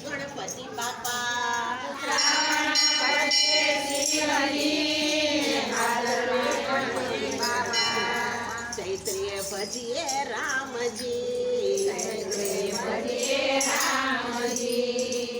ગણપતિ બાપા ચૈત્રીય ભજીએ રામજી ચૈત્રીય ભજીએ રામજી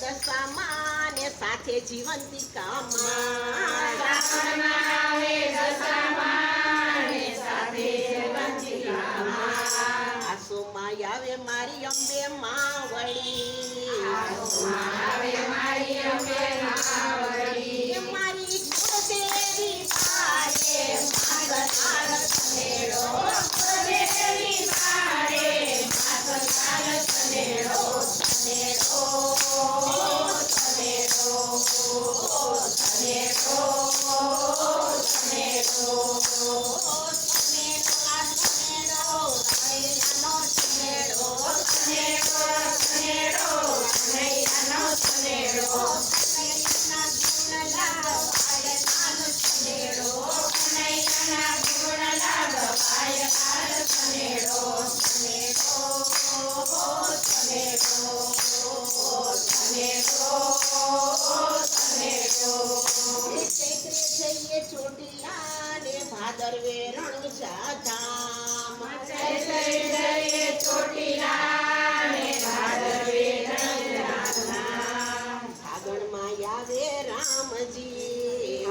દશામાં સાથે જીવંતિકામાં આસો માય આવે મારી અંબે માં વળી મારી અંબે ભાદરવે રણ સાધા જય જય જય ચોટીલા રામજી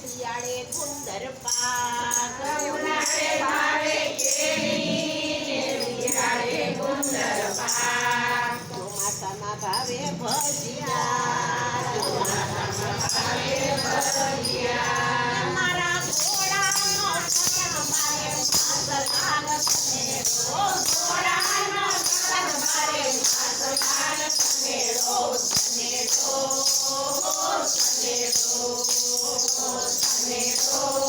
શિયાળે ગુંદર પાક ઉનાળે ભાવે કેરી શિયાળે ગુંદર મારા ઘોડાનો મેળો Amen.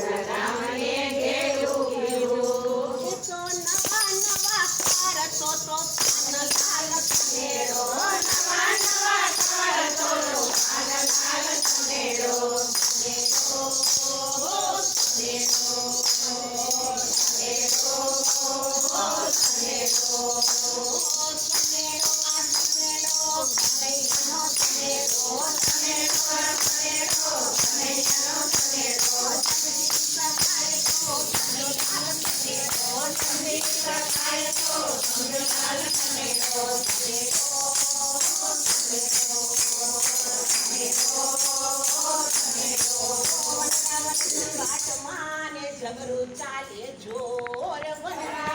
ચાલે જોર વનરા